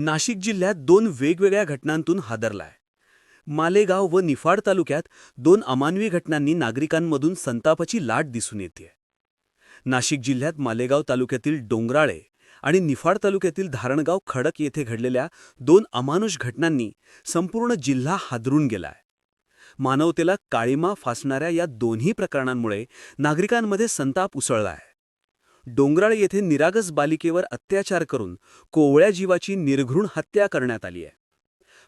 नाशिक जिल्ह्यात दोन वेगवेगळ्या घटनांतून हादरलाय. मालेगाव व निफाड तालुक्यात दोन अमानवी घटनांनी नागरिकांमधून संतापाची लाट दिसून येते. नाशिक जिल्ह्यात मालेगाव तालुक्यातील डोंगराळे आणि निफाड तालुक्यातील धारणगाव खडक येथे घडलेल्या दोन अमानुष घटनांनी संपूर्ण जिल्हा हादरून गेलाय. मानवतेला काळीमा फासणाऱ्या या दोन्ही प्रकरणांमुळे नागरिकांमध्ये संताप उसळलाय. डोंगराळ येथे निरागस बालिकेवर अत्याचार करून कोवळ्या जीवाची निर्घृण हत्या करण्यात आली आहे.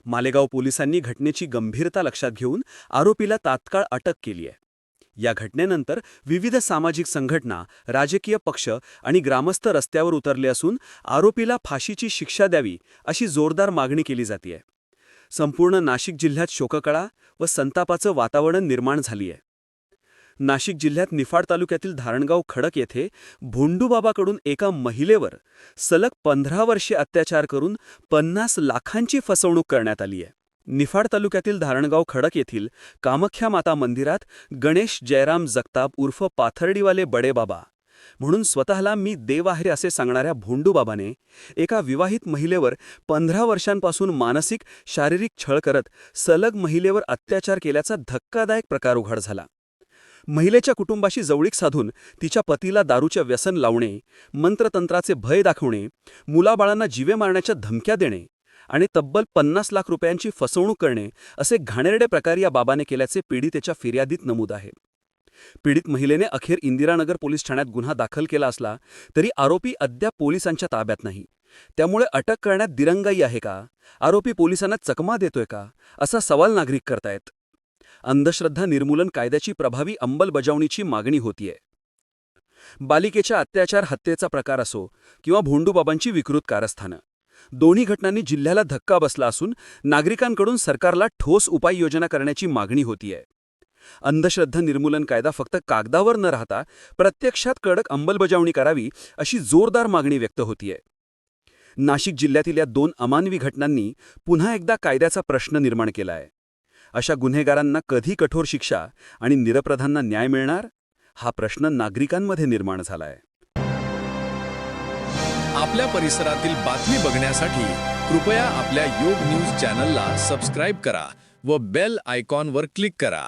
मालेगाव पोलिसांनी घटनेची गंभीरता लक्षात घेऊन आरोपीला तात्काळ अटक केली आहे. या घटनेनंतर विविध सामाजिक संघटना राजकीय पक्ष आणि ग्रामस्थ रस्त्यावर उतरले असून आरोपीला फाशीची शिक्षा द्यावी अशी जोरदार मागणी केली जातीय संपूर्ण नाशिक जिल्ह्यात शोककळा व संतापाचं वातावरण निर्माण झाली आहे. नाशिक जिल्ह्यात निफाड तालुक्यातील धारणगाव खडक येथे भोंडूबाबाकडून एका महिलेवर सलग पंधरा वर्षे अत्याचार करून पन्नास लाखांची फसवणूक करण्यात आली आहे. निफाड तालुक्यातील धारणगाव खडक येथील कामख्या माता मंदिरात गणेश जयराम जगताप उर्फ पाथर्डीवाले बडेबाबा म्हणून स्वतःला मी देव आहे असे सांगणाऱ्या भोंडूबाबाने एका विवाहित महिलेवर पंधरा वर्षांपासून मानसिक शारीरिक छळ करत सलग महिलेवर अत्याचार केल्याचा धक्कादायक प्रकार उघड झाला. महिलेच्या कुटुंबाशी जवळीक साधून तिच्या पतीला दारूचे व्यसन लावणे मंत्रतंत्राचे भय दाखवणे मुलाबाळांना जीवे मारण्याच्या धमक्या देणे आणि तब्बल पन्नास लाख रुपयांची फसवणूक करणे असे घाणेरडे प्रकार या बाबाने केल्याचे पीडितेच्या फिर्यादीत नमूद आहे. पीडित महिलेने अखेर इंदिरानगर पोलीस ठाण्यात गुन्हा दाखल केला असला तरी आरोपी अद्याप पोलिसांच्या ताब्यात नाही. त्यामुळे अटक करण्यात दिरंगाई आहे का? आरोपी पोलिसांना चकमा देतोय का? असा सवाल नागरिक करतायत. अंधश्रद्धा निर्मूलन कायद्याची प्रभावी अंमलबजावणीची मागणी होतीये. बालिकेच्या अत्याचार हत्येचा प्रकार असो किंवा भोंडूबाबांची विकृत कारस्थानं. दोन्ही घटनांनी जिल्ह्याला धक्का बसला असून नागरिकांकडून सरकारला ठोस उपाययोजना करण्याची मागणी होतीये. अंधश्रद्धा निर्मूलन कायदा फक्त कागदावर न राहता प्रत्यक्षात कडक अंमलबजावणी करावी अशी जोरदार मागणी व्यक्त होतीये. नाशिक जिल्ह्यातील या दोन अमानवी घटनांनी पुन्हा एकदा कायद्याचा प्रश्न निर्माण केला आहे अशा गुन्हेगारांना कधी कठोर शिक्षा आणि निरपराधांना न्याय मिळणार? हा प्रश्न नागरिकांमध्ये निर्माण झालाय. आपल्या परिसरातील बातमी बघण्यासाठी कृपया आपल्या योग न्यूज चॅनलला सबस्क्राईब करा व बेल आयकॉनवर क्लिक करा.